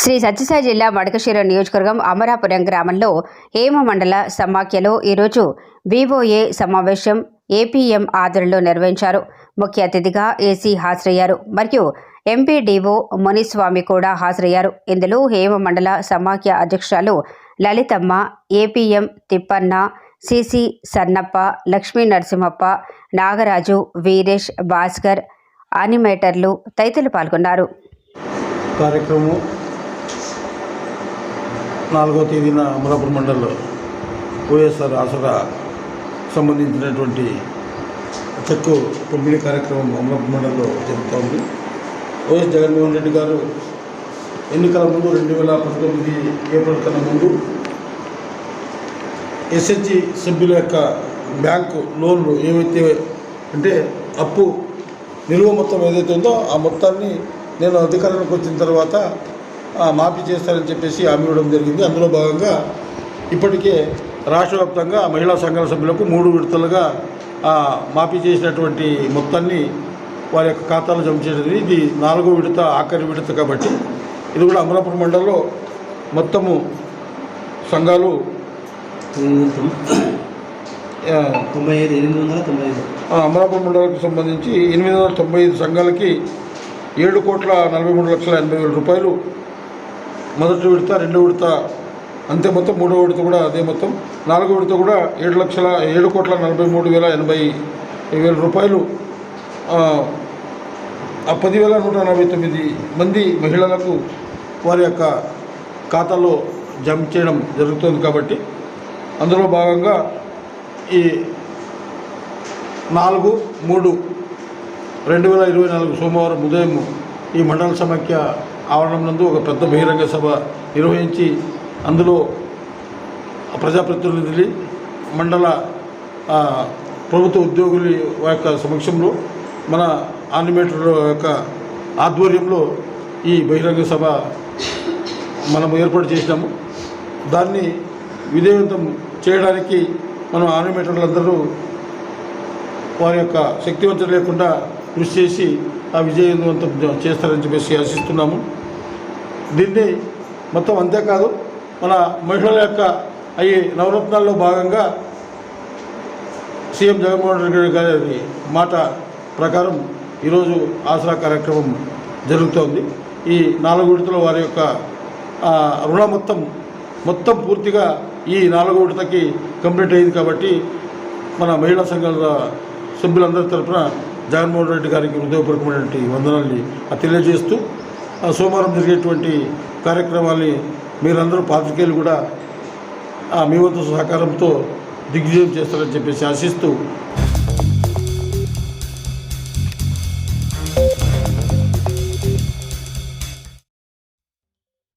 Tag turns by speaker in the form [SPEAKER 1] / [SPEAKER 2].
[SPEAKER 1] శ్రీ సత్యసాయి జిల్లా మడకశీర నియోజకవర్గం అమరాపురం గ్రామంలో హేమ మండల సమాఖ్యలో ఈరోజు వివోఏ సమావేశం ఏపీఎం ఆధ్వర్యంలో నిర్వహించారు. ముఖ్య అతిథిగా ఏసీ హాజరయ్యారు. మరియు ఎంపీడీఓ మునిస్వామి కూడా హాజరయ్యారు. ఇందులో హేమ మండల సమాఖ్య అధ్యక్షురాలు లలితమ్మ ఏపీఎం తిప్పన్న సిసి సన్నప్ప లక్ష్మీ నరసింహప్ప నాగరాజు వీరేష్ భాస్కర్ అనిమేటర్లు తదితరులు పాల్గొన్నారు.
[SPEAKER 2] కార్యక్రమం నాలుగో తేదీన అమలాపురం మండలంలో వైఎస్ఆర్ ఆసరా సంబంధించినటువంటి చెక్కు పంపిణీ కార్యక్రమం అమలాపురం మండలంలో జరుగుతోంది వైఎస్ జగన్మోహన్ రెడ్డి గారు ఎన్నికల ముందు రెండు వేల పంతొమ్మిది ఏప్రిల్ కన్నా ముందు ఎస్హెచ్జి సభ్యుల యొక్క బ్యాంకు లోన్లు ఏవైతే అంటే అప్పు నిలువ మొత్తం ఏదైతే ఉందో ఆ మొత్తాన్ని నేను అధికారంలోకి వచ్చిన తర్వాత మాఫీ చేస్తానని చెప్పేసి హామీ ఇవ్వడం జరిగింది. అందులో భాగంగా ఇప్పటికే రాష్ట్ర వ్యాప్తంగా మహిళా సంఘాల సభ్యులకు మూడు విడతలుగా ఆ, మాఫీ చేసినటువంటి మొత్తాన్ని వారి యొక్క ఖాతాలో జమ చేయడం ఇది నాలుగో విడత ఆఖరి విడత కాబట్టి ఇది కూడా అమలాపురం మండలంలో మొత్తము సంఘాలు
[SPEAKER 3] తొంభై ఐదు ఎనిమిది వందల తొంభై ఐదు.
[SPEAKER 2] అమలాపురం మండలానికి సంబంధించి ఎనిమిది వందల తొంభై ఐదు సంఘాలకి ఏడు కోట్ల నలభై మూడు లక్షల ఎనభై వేల రూపాయలు మొదటి విడత రెండో విడత అంతే మొత్తం మూడో విడత కూడా అదే మొత్తం. నాలుగో విడత కూడా ఏడు లక్షల ఏడు కోట్ల నలభై మూడు వేల ఎనభై వేల రూపాయలు. ఆ, పదివేల నూట నలభై తొమ్మిది మంది మహిళలకు వారి యొక్క ఖాతాలో జమ చేయడం జరుగుతుంది కాబట్టి అందులో భాగంగా ఈ నాలుగు మూడు రెండు వేల ఇరవై నాలుగు సోమవారం ఉదయం ఈ మండల సమాఖ్య ఆవరణం నందు ఒక పెద్ద బహిరంగ సభ నిర్వహించి అందులో ప్రజాప్రతినిధులు మండల ప్రభుత్వ ఉద్యోగుల యొక్క సమక్షంలో మన ఆనిమేటర్ యొక్క ఆధ్వర్యంలో ఈ బహిరంగ సభ మనం ఏర్పాటు చేసినాము. దాన్ని విజయవంతం చేయడానికి మనం ఆనిమేటర్లందరూ వారి యొక్క శక్తివంతం లేకుండా కృషి చేసి ఆ విజయవంతం చేస్తారని చెప్పేసి ఆశిస్తున్నాము. దీన్ని మొత్తం అంతేకాదు మన మహిళల యొక్క అయ్యి నవరత్నాల్లో భాగంగా సీఎం జగన్మోహన్ రెడ్డి గారి మాట ప్రకారం ఈరోజు ఆసరా కార్యక్రమం జరుగుతోంది. ఈ నాలుగు విడతల వారి యొక్క రుణ మొత్తం మొత్తం పూర్తిగా ఈ నాలుగో విడతకి కంప్లీట్ అయింది కాబట్టి మన మహిళా సంఘాల సభ్యులందరి తరఫున జగన్మోహన్ రెడ్డి గారికి హృదయపూర్వకమైనటువంటి వందనాల్ని ఆ తెలియజేస్తూ సోమవారం జరిగేటువంటి కార్యక్రమాల్ని మీరందరూ పాత్రికేయులు కూడా ఆ మీ వద్ద సహకారంతో దిగ్విజయం చేస్తారని చెప్పేసి ఆశిస్తూ